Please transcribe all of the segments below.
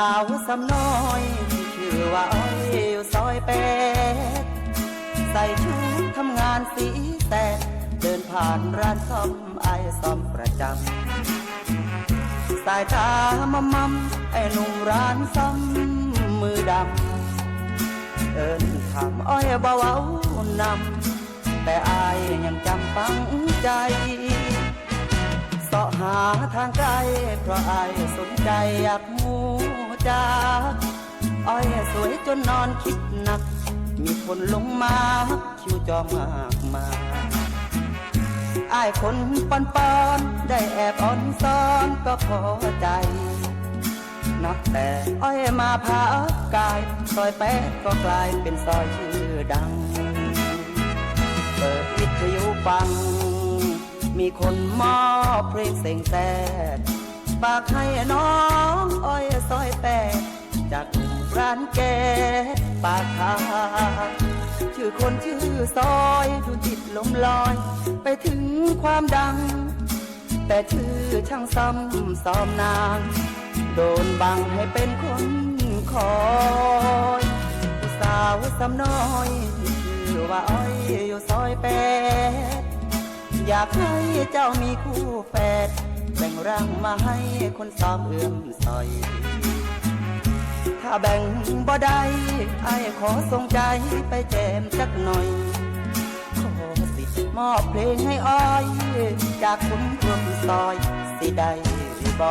าวสำน้อยที่ชื่อว่าอ้อยอยู่ซอยแปดใส่ชุดทำงานสีแสดเดินผ่านร้านซ่อมไอซ่อมประจำสายตามอมมัมไอหนุ่มร้านซ้ำมือดำเอินถามอ้อยเบาเว้านำแต่อายยังจำฝังใจาะหาทางไกลเพราะอายสนใจอยากมูจาอ้อยสวยจนนอนคิดหนัก มีคนลงมาคิวจองมากมายอายคนปอนปอนได้แอบอ่อนซ้อนก็พอใจ นับแต่อ้อยมาพักกาย ซอยแปดก็กลายเป็นซอยชื่อดัง เปิดวิทยุฟัง มีคนมอบเพลงเสียงแสดฝากให้น้องอ้อยซอยแปดจากหนุ่มร้านแกปากทางชื่อคนชื่อซอยดูจิตลมลอย ไปถึงความดัง แต่ชื่อช่างซ้ำซ้อมนาง โดนบังให้เป็นคนคอยสาวซ้ำน้อยชื่อว่าอ้อยอยู่ซอยแปด อยากให้เจ้ามีคู่แฝดแบ่งร่างมาให้คนซ้อมเอื้อมซอยถ้าแบ่งบ่ได้ไอ้ขอส่งใจไปแจมจักหน่อย ขอสิมอบเพลงให้อ้อย จากคุณรวมซอย สิได้บ่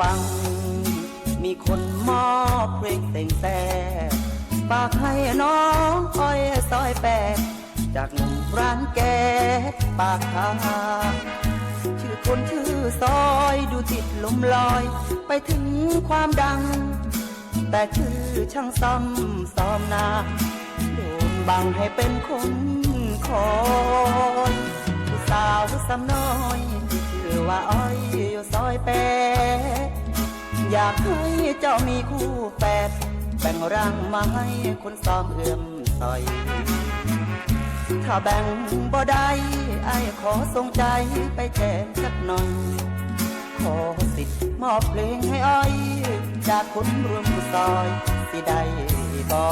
ฟัง มีคนมอบเพลงเต่งแต่ฝากให้น้องอ้อยซอยแปดจากหนุ่มร้านแก๊สปากทางชื่อคนชื่อซอยดูจิตลมลอย ไปถึงความดัง แต่ชื่อช่างซ้ำซ้อมนาโดนบังให้เป็นคนคอยผู้สาวซ้ำน้อยที่ชื่อว่าอ้อยอยู่ซ อยากให้เจ้ามีคู่แฝดแบ่งร่างมาให้คนซ้อมเอื้อมซอย ถ้าแบ่งบ่ได้ไอ้ขอส่งใจไปแจกสักหน่อย ขอสิทธิ์มอบเพลงให้อ้อย จากคนรวมซอย สิได้บ่